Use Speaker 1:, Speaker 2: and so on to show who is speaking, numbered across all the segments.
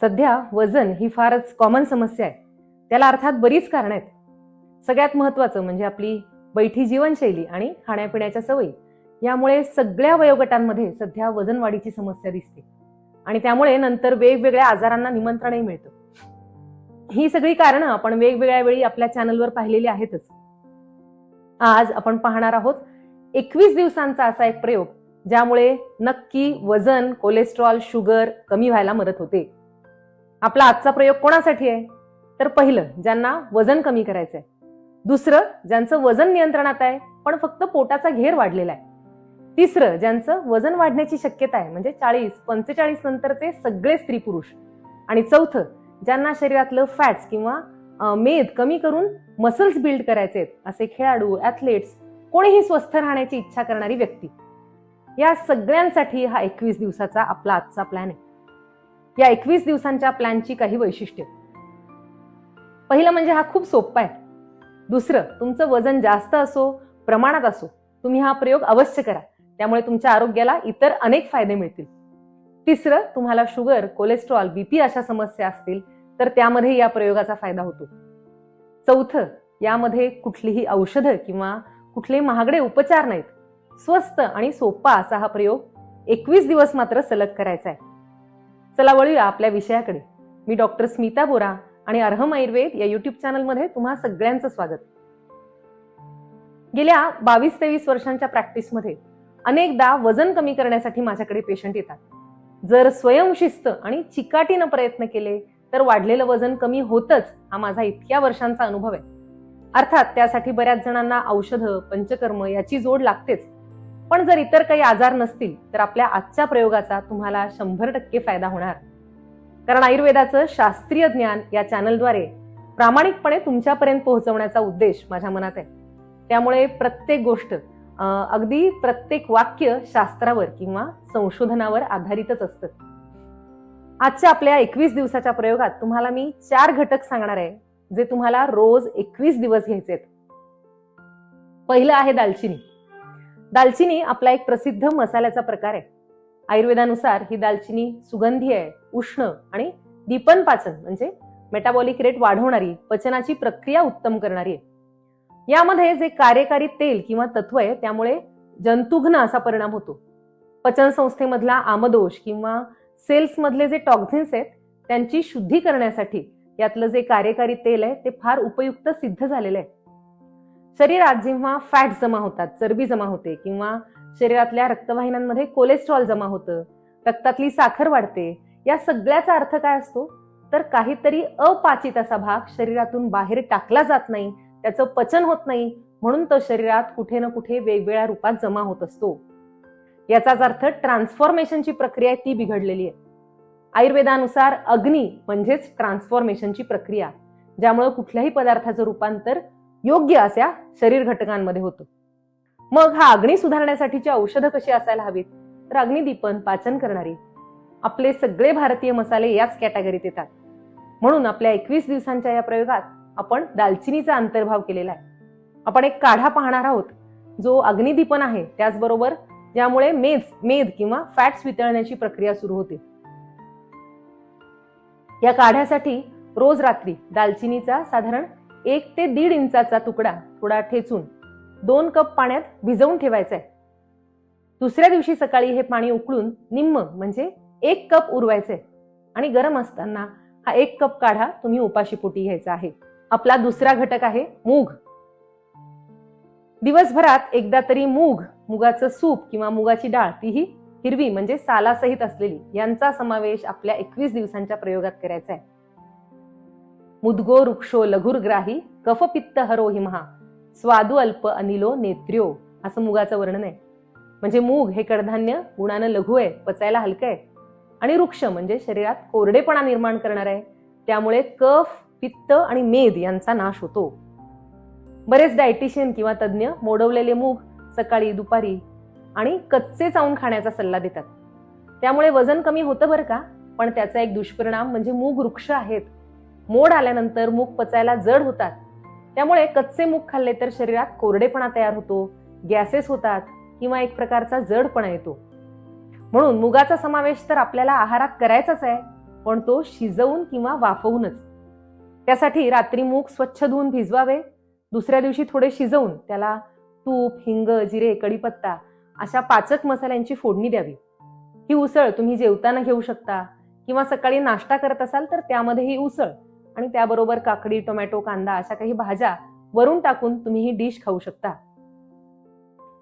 Speaker 1: सध्या वजन ही फारच कॉमन समस्या आहे. त्याला अर्थात बरीच कारणं आहेत. सगळ्यात महत्त्वाचं म्हणजे आपली बैठी जीवनशैली आणि खाण्यापिण्याच्या सवयी. यामुळे सगळ्या वयोगटांमध्ये सध्या वजन वाढीची समस्या दिसते. आणि त्यामुळे नंतर वेगवेगळ्या आजारांना निमंत्रणही मिळतं. ही सगळी कारणं आपण वेगवेगळ्या वेळी आपल्या चॅनलवर पाहिलेली आहेतच. आज आपण पाहणार आहोत एकवीस दिवसांचा असा एक प्रयोग ज्यामुळे नक्की वजन कोलेस्ट्रॉल शुगर कमी व्हायला मदत होते. आपला आजचा प्रयोग कोणासाठी आहे? तर पहिलं ज्यांना वजन कमी करायचं आहे दुसरं ज्यांचं वजन नियंत्रणात आहे पण फक्त पोटाचा घेर वाढलेला आहे. तिसरं ज्यांचं वजन वाढण्याची शक्यता आहे म्हणजे चाळीस पंचेचाळीस नंतरचे सगळे स्त्री पुरुष. आणि चौथं ज्यांना शरीरातलं फॅट्स किंवा मेद कमी करून मसल्स बिल्ड करायचे आहेत असे खेळाडू ॲथलेट्स कोणीही स्वस्थ राहण्याची इच्छा करणारी व्यक्ती. या सगळ्यांसाठी हा एकवीस दिवसाचा आपला आजचा प्लॅन आहे. या एकवीस दिवसांच्या प्लॅनची काही वैशिष्ट्य. पहिलं म्हणजे हा खूप सोपा आहे. दुसरं तुमचं वजन जास्त असो प्रमाणात असो तुम्ही हा प्रयोग अवश्य करा. त्यामुळे तुमच्या आरोग्याला इतर अनेक फायदे मिळतील. तिसरं तुम्हाला शुगर कोलेस्ट्रॉल बीपी अशा समस्या असतील तर त्यामध्ये या प्रयोगाचा फायदा होतो. चौथं यामध्ये कुठलीही औषधं किंवा कुठले महागडे उपचार नाहीत. स्वस्त आणि सोपा असा हा प्रयोग एकवीस दिवस मात्र सलग करायचा आहे. चला वळूया आपल्या विषयाकडे. मी डॉक्टर स्मिता बोरा आणि अर्हम आयुर्वेद या युट्यूब चॅनलमध्ये तुम्हा सगळ्यांचं स्वागत. गेल्या बावीस तेवीस वर्षांच्या प्रॅक्टिसमध्ये अनेकदा वजन कमी करण्यासाठी माझ्याकडे पेशंट येतात. जर स्वयंशिस्त आणि चिकाटीनं प्रयत्न केले तर वाढलेलं वजन कमी होतच हा माझा इतक्या वर्षांचा अनुभव आहे. अर्थात त्यासाठी बऱ्याच जणांना औषधं पंचकर्म याची जोड लागतेच. पण जर इतर काही आजार नसतील तर आपल्या आजच्या प्रयोगाचा तुम्हाला शंभर टक्के फायदा होणार. कारण आयुर्वेदाचं शास्त्रीय ज्ञान या चॅनलद्वारे प्रामाणिकपणे तुमच्यापर्यंत पोहोचवण्याचा उद्देश माझ्या मनात आहे. त्यामुळे प्रत्येक गोष्ट अगदी प्रत्येक वाक्य शास्त्रावर किंवा संशोधनावर आधारितच असतं. आजच्या आपल्या एकवीस दिवसाच्या प्रयोगात तुम्हाला मी चार घटक सांगणार आहे जे तुम्हाला रोज एकवीस दिवस घ्यायचे आहेत पहिलं आहे दालचिनी. दालचिनी आपला एक प्रसिद्ध मसाल्याचा प्रकार आहे. आयुर्वेदानुसार ही दालचिनी सुगंधी आहे उष्ण आणि दीपन पाचन म्हणजे मेटाबॉलिक रेट वाढवणारी पचनाची प्रक्रिया उत्तम करणारी आहे. यामध्ये जे कार्यकारी तेल किंवा तत्व आहे त्यामुळे जंतुघ्न असा परिणाम होतो. पचन संस्थेमधला आमदोष किंवा सेल्समधले जे टॉक्झिन्स आहेत त्यांची शुद्धी करण्यासाठी यातलं जे कार्यकारी तेल आहे ते फार उपयुक्त सिद्ध झालेलं आहे. शरीरात जेव्हा फॅट जमा होतात चरबी जमा होते किंवा शरीरातल्या रक्तवाहिन्यांमध्ये कोलेस्ट्रॉल जमा होतं रक्तातली साखर वाढते या सगळ्याचा अर्थ काय असतो? तर काहीतरी अपाचित असा भाग शरीरातून बाहेर टाकला जात नाही त्याचं पचन होत नाही म्हणून तो शरीरात कुठे ना कुठे वेगवेगळ्या रूपात जमा होत असतो. याचाच अर्थ ट्रान्सफॉर्मेशनची प्रक्रिया आहे ती बिघडलेली आहे. आयुर्वेदानुसार अग्नी म्हणजेच ट्रान्सफॉर्मेशनची प्रक्रिया ज्यामुळे कुठल्याही पदार्थाचं रूपांतर योग्य अशा शरीर घटकांमध्ये होतो. मग हा अग्नी सुधारण्यासाठीची औषधं कशी असायला हवीत? तर अग्निदीपन पाचन करणारी आपले सगळे भारतीय मसाले याच कॅटेगरीत येतात. म्हणून आपल्या एकवीस दिवसांच्या या प्रयोगात आपण दालचिनीचा अंतर्भाव केलेला आहे. आपण एक काढा पाहणार आहोत. जो अग्निदीपन आहे त्याचबरोबर ज्यामुळे मेज मेद किंवा फॅट्स वितळण्याची प्रक्रिया सुरू होते. या काढ्यासाठी रोज रात्री दालचिनीचा साधारण एक ते दीड इंचाचा तुकडा थोडा ठेचून दोन कप पाण्यात भिजवून ठेवायचा आहे दुसऱ्या दिवशी सकाळी हे पाणी उकळून निम्म म्हणजे एक कप उरवायचे आणि गरम असताना हा एक कप काढा तुम्ही उपाशीपोटी घ्यायचा आहे. आपला दुसरा घटक आहे मूग. दिवसभरात एकदा तरी मूग मुगाचं सूप किंवा मुगाची डाळ तीही हिरवी म्हणजे सालासहित असलेली यांचा समावेश आपल्या एकवीस दिवसांच्या प्रयोगात करायचा आहे मुदगो वृक्षो लघुरग्राही कफपित्त हरो हिमहा स्वादू अल्प अनिलो नेत्र्यो. असं मुगाचं वर्णन आहे. म्हणजे मूग हे कडधान्य गुणानं लघु आहे पचायला हलकं आहे. आणि वृक्ष म्हणजे शरीरात कोरडेपणा निर्माण करणार आहे. त्यामुळे कफ पित्त आणि मेद यांचा नाश होतो. बरेच डायटिशियन किंवा तज्ज्ञ मोडवलेले मूग सकाळी दुपारी आणि कच्चे चावून खाण्याचा सल्ला देतात. त्यामुळे वजन कमी होतं बरं का? पण त्याचा एक दुष्परिणाम म्हणजे मूग वृक्ष आहेत. मोड आल्यानंतर मूग पचायला जड होतात. त्यामुळे कच्चे मूग खाल्ले तर शरीरात कोरडेपणा तयार होतो गॅसेस होतात किंवा एक प्रकारचा जडपणा येतो. म्हणून मुगाचा समावेश तर आपल्याला आहारात करायचाच आहे पण तो शिजवून किंवा वाफवूनच. त्यासाठी रात्री मूग स्वच्छ धुवून भिजवावे दुसऱ्या दिवशी थोडे शिजवून त्याला तूप हिंग जिरे कडीपत्ता अशा पाचक मसाल्यांची फोडणी द्यावी. ही उसळ तुम्ही जेवताना घेऊ शकता किंवा सकाळी नाश्ता करत असाल तर त्यामध्येही उसळ. आणि त्याबरोबर काकडी टोमॅटो कांदा अशा काही भाज्या वरून टाकून तुम्ही ही डिश खाऊ शकता.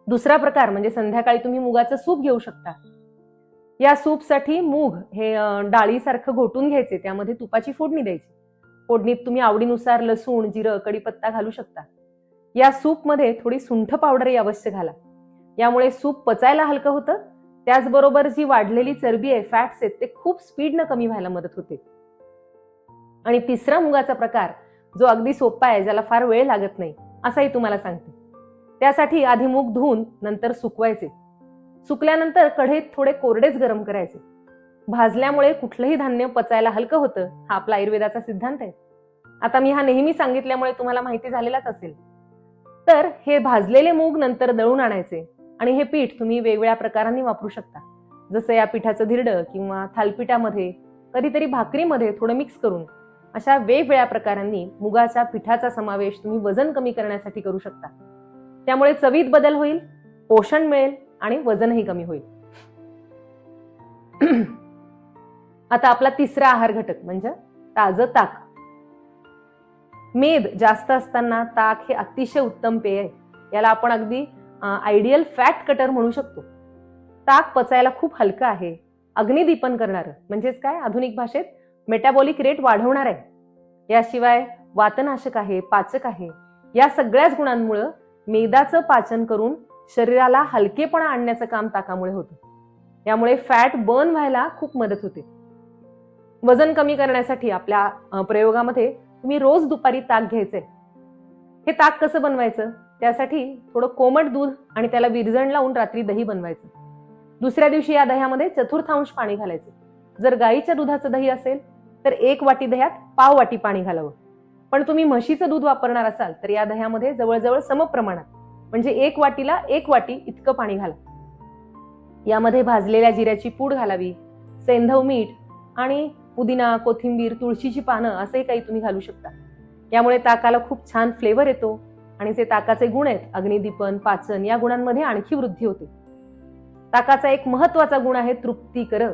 Speaker 1: दुसरा प्रकार म्हणजे संध्याकाळी तुम्ही मुगाचं सूप घेऊ शकता. या सूपसाठी मूग हे डाळीसारखं घोटून घ्यायचे त्यामध्ये तुपाची फोडणी द्यायची. फोडणीत तुम्ही आवडीनुसार लसूण जिरं कडीपत्ता घालू शकता. या सूपमध्ये थोडी सुंठ पावडरही अवश्य घाला. यामुळे सूप पचायला हलकं होतं. त्याचबरोबर जी वाढलेली चरबी आहे फॅट्स आहेत ते खूप स्पीडनं कमी व्हायला मदत होते. आणि तिसरा मुगाचा प्रकार जो अगदी सोपा आहे ज्याला फार वेळ लागत नाही असाही तुम्हाला सांगते. त्यासाठी आधी मूग धुवून नंतर सुकवायचे. सुकल्यानंतर कढईत थोडे कोरडेच गरम करायचे. भाजल्यामुळे कुठलंही धान्य पचायला हलकं होतं हा आपला आयुर्वेदाचा सिद्धांत आहे. आता मी हा नेहमी सांगितल्यामुळे तुम्हाला माहिती झालेलाच असेल. तर हे भाजलेले मूग नंतर दळून आणायचे आणि हे पीठ तुम्ही वेगवेगळ्या प्रकारांनी वापरू शकता. जसं या पिठाचं धिरडं किंवा थालपिठामध्ये कधीतरी भाकरीमध्ये थोडं मिक्स करून अशा वेगवेगळ्या प्रकारांनी मुगाच्या पिठाचा समावेश तुम्ही वजन कमी करण्यासाठी करू शकता. त्यामुळे चवीत बदल होईल पोषण मिळेल आणि वजनही कमी होईल. आता आपला तिसरा आहार घटक म्हणजे ताजं ताक. मेद जास्त असताना ताक हे अतिशय उत्तम पेय आहे. याला आपण अगदी आयडियल फॅट कटर म्हणू शकतो. ताक पचायला खूप हलकं आहे. अग्निदीपन करणारं. म्हणजेच काय? आधुनिक भाषेत मेटाबॉलिक रेट वाढवणार आहे. याशिवाय वातनाशक आहे पाचक आहे या सगळ्याच गुणांमुळं मेदाचं पाचन करून शरीराला हलकेपणा आणण्याचं काम ताकामुळे होतं. यामुळे फॅट बर्न व्हायला खूप मदत होते. वजन कमी करण्यासाठी आपल्या प्रयोगामध्ये तुम्ही रोज दुपारी ताक घ्यायचंय. हे ताक कसं बनवायचं? त्यासाठी थोडं कोमट दूध आणि त्याला विरजण लावून रात्री दही बनवायचं. दुसऱ्या दिवशी या दह्यामध्ये चतुर्थांश पाणी घालायचं. जर गाईच्या दुधाचं दही असेल तर एक वाटी दह्यात पाव वाटी पाणी घालावं. पण तुम्ही म्हशीचं दूध वापरणार असाल तर या दह्यामध्ये जवळजवळ समप्रमाणात म्हणजे एक वाटीला एक वाटी इतकं पाणी घाला. यामध्ये भाजलेल्या जिऱ्याची पूड घालावी सेंधव मीठ आणि पुदिना कोथिंबीर तुळशीची पानं असे काही तुम्ही घालू शकता. यामुळे ताकाला खूप छान फ्लेवर येतो आणि जे ताकाचे गुण आहेत अग्निदीपन पाचन या गुणांमध्ये आणखी वृद्धी होते. ताकाचा एक महत्त्वाचा गुण आहे तृप्तीकर.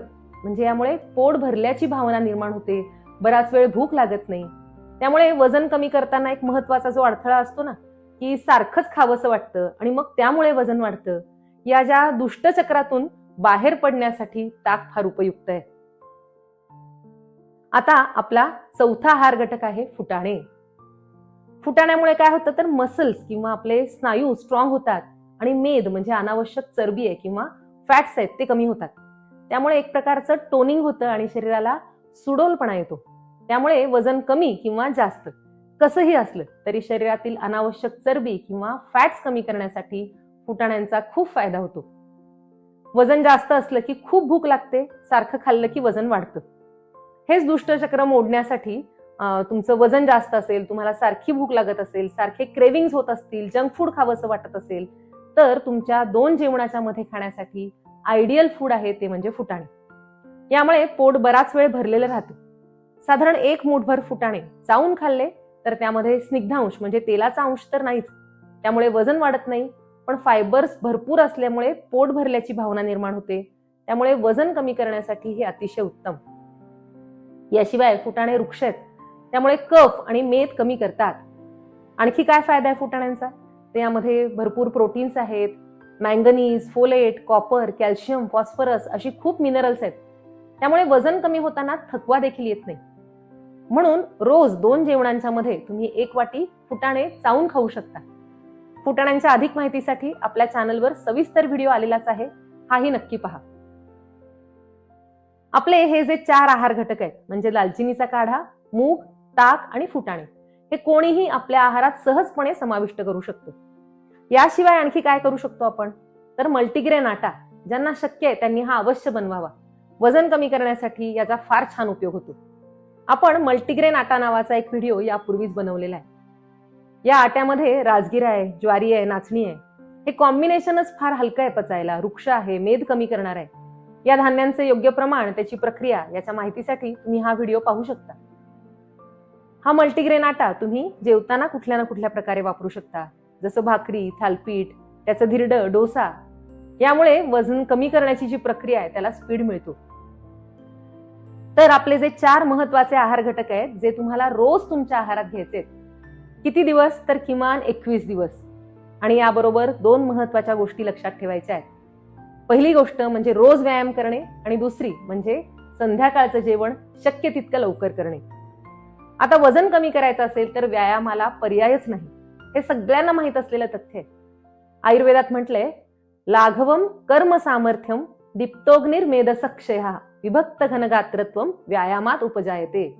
Speaker 1: म्हणजे यामुळे पोट भरल्याची भावना निर्माण होते. बराच वेळ भूक लागत नाही. त्यामुळे वजन कमी करताना एक महत्त्वाचा जो अडथळा असतो ना की सारखंच खावंसं वाटतं आणि मग त्यामुळे वजन वाढतं. या ज्या दुष्टचक्रातून बाहेर पडण्यासाठी ताक फार उपयुक्त आहे. आता आपला चौथा आहार घटक आहे फुटाणे. फुटाण्यामुळे काय होतं तर मसल्स किंवा आपले स्नायू स्ट्रॉंग होतात आणि मेद म्हणजे अनावश्यक चरबी आहे किंवा फॅट्स आहेत ते कमी होतात. त्यामुळे एक प्रकारचं टोनिंग होतं आणि शरीराला सुडोलपणा येतो. त्यामुळे वजन कमी किंवा जास्त कसंही असलं तरी शरीरातील अनावश्यक चरबी किंवा फॅट्स कमी करण्यासाठी फुटाण्यांचा खूप फायदा होतो. वजन जास्त असलं की खूप भूक लागते सारखं खाल्लं की वजन वाढतं. हेच दुष्टचक्र मोडण्यासाठी तुमचं वजन जास्त असेल तुम्हाला सारखी भूक लागत असेल सारखे क्रेविंग्स होत असतील जंक फूड खावंसं वाटत असेल तर तुमच्या दोन जेवणाच्या मध्ये खाण्यासाठी आयडियल फूड आहे ते म्हणजे फुटाणे. यामुळे पोट बराच वेळ भरलेलं राहतं. साधारण एक मुठभर फुटाणे चावून खाल्ले तर त्यामध्ये स्निग्धांश म्हणजे तेलाचा अंश तर नाहीच. त्यामुळे वजन वाढत नाही पण फायबर्स भरपूर असल्यामुळे पोट भरल्याची भावना निर्माण होते. त्यामुळे वजन कमी करण्यासाठी हे अतिशय उत्तम. याशिवाय फुटाणे वृक्ष आहेत. त्यामुळे कफ आणि मेद कमी करतात. आणखी काय फायदा आहे फुटाण्यांचा? त्यामध्ये भरपूर प्रोटीन्स आहेत manganese folate copper calcium phosphorus अशी खूप मिनरल्स आहेत. त्यामुळे वजन कमी होताना थकवा देखील येत नाही. म्हणून रोज दोन जेवणांच्या मध्ये तुम्ही एक वाटी फुटाणे चावून खाऊ शकता. फुटाण्यांच्या अधिक माहितीसाठी आपल्या चॅनलवर सविस्तर व्हिडिओ आलेलाच आहे. हाही नक्की पहा. आपले हे जे चार आहार घटक आहेत म्हणजे दालचिनीचा काढा मूग ताक आणि फुटाणे हे कोणीही आपल्या आहारात सहजपणे समाविष्ट करू शकतो. याशिवाय आणखी काय करू शकतो आपण? तर मल्टीग्रेन आटा ज्यांना शक्य आहे त्यांनी हा अवश्य बनवावा. वजन कमी करण्यासाठी याचा फार छान उपयोग होतो. आपण मल्टीग्रेन आटा नावाचा एक व्हिडिओ यापूर्वीच बनवलेला आहे. या आट्यामध्ये राजगिरा आहे ज्वारी आहे नाचणी आहे. हे कॉम्बिनेशनच फार हलकं आहे पचायला. वृक्ष आहे मेद कमी करणार आहे. या धान्यांचे योग्य प्रमाण त्याची प्रक्रिया याच्या माहितीसाठी तुम्ही हा व्हिडिओ पाहू शकता. हा मल्टीग्रेन आटा तुम्ही जेवताना कुठल्या ना कुठल्या प्रकारे वापरू शकता. जसं भाकरी थालपीठ त्याचं धिरडं डोसा यामुळे वजन कमी करण्याची जी प्रक्रिया आहे त्याला स्पीड मिळतो. तर आपले जे चार महत्त्वाचे आहार घटक आहेत जे तुम्हाला रोज तुमच्या आहारात घ्यायचे किती दिवस तर किमान एकवीस दिवस. आणि याबरोबर दोन महत्त्वाच्या गोष्टी लक्षात ठेवायच्या आहेत. पहिली गोष्ट म्हणजे रोज व्यायाम करणे आणि दुसरी म्हणजे संध्याकाळचं जेवण शक्य तितकं लवकर करणे. आता वजन कमी करायचं असेल तर व्यायामाला पर्यायच नाही. हे सगळ्यांना माहीत असलेलं तथ्य आहे. आयुर्वेदात म्हटलंय लाघवम कर्म सामर्थ्यम दीप्तोग्निर मेदसक्षय विभक्त घनगात्रत्व व्यायामात उपजायते.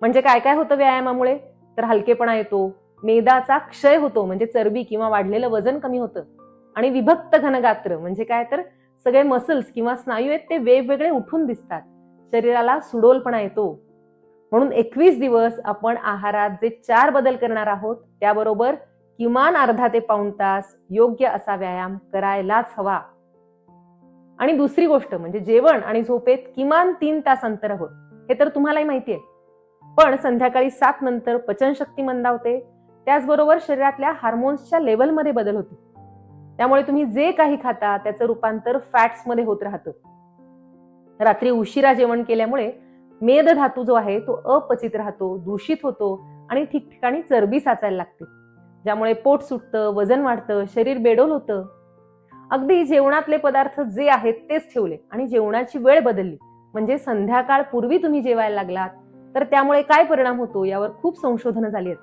Speaker 1: म्हणजे काय काय होतं व्यायामामुळे? तर हलकेपणा येतो मेदाचा क्षय होतो म्हणजे चरबी किंवा वाढलेलं वजन कमी होतं. आणि विभक्त घनगात्र म्हणजे काय? तर सगळे मसल्स किंवा स्नायू आहेत ते वेगवेगळे उठून दिसतात. शरीराला सुडोलपणा येतो. म्हणून एकवीस दिवस आपण आहारात जे चार बदल करणार आहोत त्याबरोबर किमान अर्धा ते पाऊण तास योग्य असा व्यायाम करायलाच हवा. आणि दुसरी गोष्ट म्हणजे जेवण आणि झोपेत किमान तीन तास अंतर हवं हे तर तुम्हालाही माहिती आहे. पण संध्याकाळी सात नंतर पचनशक्ती मंदावते त्याचबरोबर शरीरातल्या हार्मोन्सच्या लेवलमध्ये बदल होते. त्यामुळे तुम्ही जे काही खाता त्याचं रूपांतर फॅट्समध्ये होत राहतं. रात्री उशिरा जेवण केल्यामुळे मेद धातू जो आहे तो अपचित राहतो दूषित होतो आणि ठिकठिकाणी चरबी साचायला लागते. ज्यामुळे पोट सुटतं वजन वाढतं शरीर बेडोल होतं. अगदी जेवणातले पदार्थ जे आहेत तेच ठेवले आणि जेवणाची वेळ बदलली. म्हणजे संध्याकाळ पूर्वी तुम्ही जेवायला लागलात तर त्यामुळे काय परिणाम होतो यावर खूप संशोधनं झाली आहेत.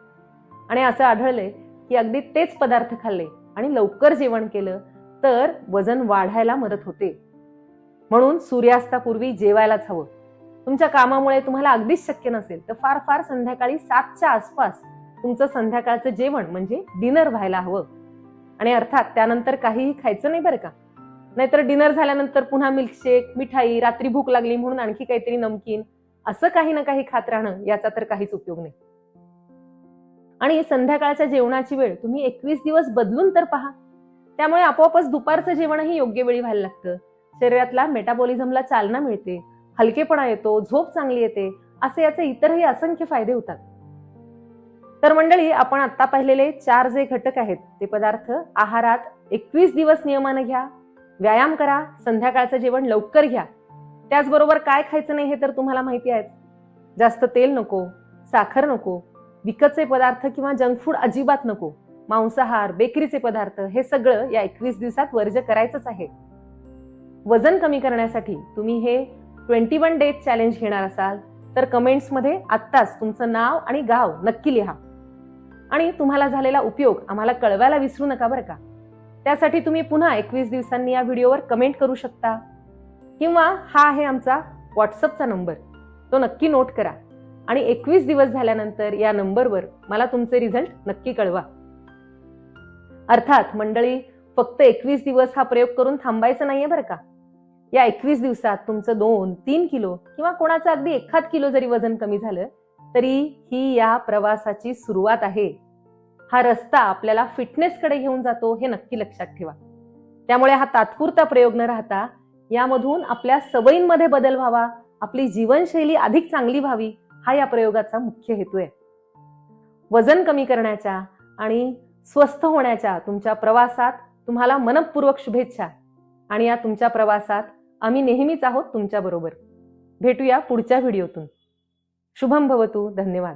Speaker 1: आणि असं आढळलंय की अगदी तेच पदार्थ खाल्ले आणि लवकर जेवण केलं तर वजन वाढायला मदत होते. म्हणून सूर्यास्तापूर्वी जेवायलाच हवं. तुमच्या कामामुळे तुम्हाला अगदीच शक्य नसेल तर फार फार संध्याकाळी सातच्या आसपास तुमचं संध्याकाळचं जेवण म्हणजे डिनर व्हायला हवं. आणि अर्थात त्यानंतर काहीही खायचं नाही बरं का. नाहीतर डिनर झाल्यानंतर पुन्हा मिल्कशेक मिठाई रात्री भूक लागली म्हणून आणखी काहीतरी नमकीन असं काही ना काही खात राहणं याचा तर काहीच उपयोग नाही. आणि संध्याकाळच्या जेवणाची वेळ तुम्ही एकवीस दिवस बदलून तर पहा. त्यामुळे आपोआपच दुपारचं जेवणही योग्य वेळी व्हायला लागतं. शरीरातला मेटाबॉलिझमला चालना मिळते. हलकेपणा येतो झोप चांगली येते असे याचे इतरही असंख्य फायदे होतात. तर मंडळी आपण आता पाहिलेले चार जे घटक आहेत ते पदार्थ आहारात एकवीस दिवस नियमानं घ्या व्यायाम करा संध्याकाळचं जेवण लवकर घ्या. त्याचबरोबर काय खायचं नाही हे तर तुम्हाला माहिती आहेच. जास्त तेल नको साखर नको विकतचे पदार्थ किंवा जंक फूड अजिबात नको मांसाहार बेकरीचे पदार्थ हे सगळं या एकवीस दिवसात वर्ज करायचंच आहे. वजन कमी करण्यासाठी तुम्ही हे ट्वेंटी वन डेज चॅलेंज घेणार असाल तर कमेंट्समध्ये आत्ताच तुमचं नाव आणि गाव नक्की लिहा. आणि तुम्हाला झालेला उपयोग आम्हाला कळवायला विसरू नका बरं का? त्यासाठी तुम्ही पुन्हा एकवीस दिवसांनी या व्हिडिओवर कमेंट करू शकता. किंवा हा आहे आमचा व्हॉट्सअपचा नंबर. तो नक्की नोट करा. आणि एकवीस दिवस झाल्यानंतर या नंबरवर मला तुमचे रिझल्ट नक्की कळवा. अर्थात मंडळी फक्त एकवीस दिवस हा प्रयोग करून थांबायचं नाहीये बरं का? या एकवीस दिवसात तुमचं दोन तीन किलो किंवा कोणाचं अगदी एखाद किलो जरी वजन कमी झालं तरी ही या प्रवासाची सुरुवात आहे. हा रस्ता आपल्याला फिटनेसकडे घेऊन जातो हे नक्की लक्षात ठेवा. त्यामुळे हा तात्पुरता प्रयोग न राहता यामधून आपल्या सवयींमध्ये बदल व्हावा आपली जीवनशैली अधिक चांगली व्हावी हा या प्रयोगाचा मुख्य हेतू आहे. वजन कमी करण्याच्या आणि स्वस्थ होण्याच्या तुमच्या प्रवासात तुम्हाला मनपूर्वक शुभेच्छा आणि या तुमच्या प्रवासात आम्ही नेहमीच आहोत तुमच्याबरोबर. भेटूया पुढच्या व्हिडिओतून. शुभम भवतू. धन्यवाद.